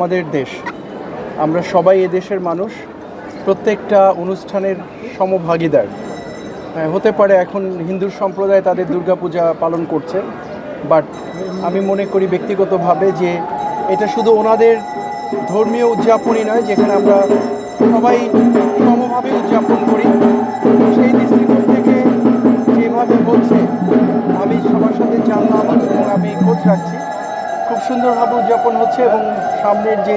আমাদের দেশ। আমরা সবাই এ দেশের মানুষ। প্রত্যেকটা অনুষ্ঠানের সমভাগীদার। হতে পারে এখন হিন্দু সম্প্রদায় তাদের দুর্গাপূজা পালন করছে, বাট আমি মনে করি ব্যক্তিগতভাবে যে এটা শুধু ওনাদের ধর্মীয় উদযাপনই নয়, যেখানে আমরা সবাই সমভাবে উদযাপন করি। সেই দৃষ্টিকোণ থেকে যেভাবে হচ্ছে, আমি সবার সাথে জানলাম এবং আমি খোঁজ রাখছি। খুব সুন্দরভাবে উদযাপন হচ্ছে এবং সামনের যে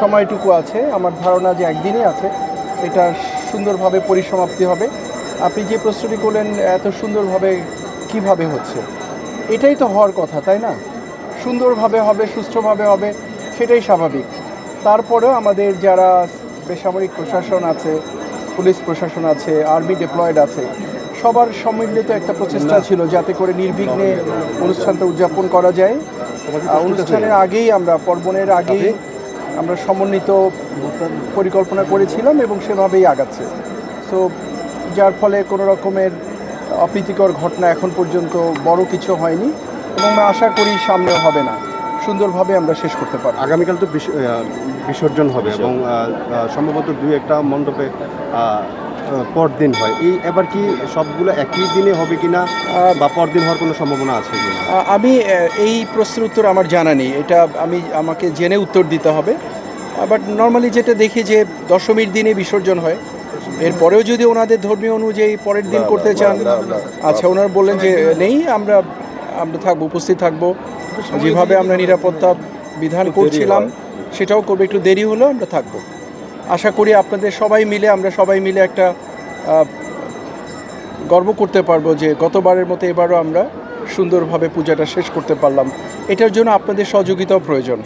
সময়টুকু আছে, আমার ধারণা যে একদিনই আছে, এটা সুন্দরভাবে পরিসমাপ্তি হবে। আপনি যে প্রশ্নটি করলেন, এত সুন্দরভাবে কীভাবে হচ্ছে? এটাই তো হওয়ার কথা, তাই না? সুন্দরভাবে হবে, সুষ্ঠুভাবে হবে, সেটাই স্বাভাবিক। তারপরেও আমাদের যারা বেসামরিক প্রশাসন আছে, পুলিশ প্রশাসন আছে, আর্মি ডিপ্লয়েড আছে সবার সম্মিলিত একটা প্রচেষ্টা ছিল যাতে করে নির্বিঘ্নে অনুষ্ঠানটা উদযাপন করা যায়। অনুষ্ঠানের আগেই আমরা পর্বণের আগেই আমরা সমন্বিত পরিকল্পনা করেছিলাম এবং সেভাবেই আগাচ্ছে। সো যার ফলে কোনো রকমের অপ্রীতিকর ঘটনা এখন পর্যন্ত বড় কিছু হয়নি এবং আমরা আশা করি সামনে হবে না। সুন্দরভাবে আমরা শেষ করতে পারব। আগামীকাল তো বিস- বিসর্জন হবে এবং সম্ভবত দুই একটা মণ্ডপে পরদিন হয়। এই এবার কি সবগুলো একই দিনে হবে কি না বা পরদিন হওয়ার কোনো সম্ভাবনা আছে আ- আমি এই প্রশ্নের উত্তর আমার জানা নেই। এটা আমি আমাকে জেনে উত্তর দিতে হবে। বাট নর্মালি যেটা দেখি যে দশমীর দিনে বিসর্জন হয়। এরপরেও যদি ওনাদের ধর্মীয় অনুযায়ী পরের দিন করতে চান আচ্ছা ওনারা বললেন যে নেই আমরা আমরা থাকব উপস্থিত থাকব। যেভাবে আমরা নিরাপত্তা বিধান করছিলাম সেটাও করব একটু দেরি হলেও আমরা থাকব। আশা করি আপনাদের সবাই মিলে আমরা সবাই মিলে একটা গর্ব করতে পারব যে গতবারের মতো এবারও আমরা সুন্দরভাবে পূজাটা শেষ করতে পারলাম। এটার জন্য আপনাদের সহযোগিতাও প্রয়োজন।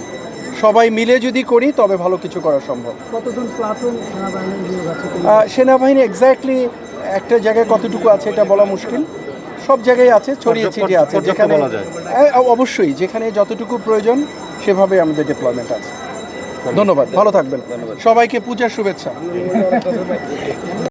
সবাই মিলে যদি করি তবে ভালো কিছু করা সম্ভব। কতজন প্লাটুন সেনাবাহিনী নিয়োগ আছে আহ, সেনাবাহিনী এক্স্যাক্টলি একটা জায়গায় কতটুকু আছে এটা বলা মুশকিল। সব জায়গায় আছে ছড়িয়ে ছিটিয়ে আছে। যেখানে হ্যাঁ, অবশ্যই যেখানে যতটুকু প্রয়োজন সেভাবে আমাদের ডিপ্লয়মেন্ট আছে। ধন্যবাদ ভালো থাকবেন। সবাইকে পূজার শুভেচ্ছা।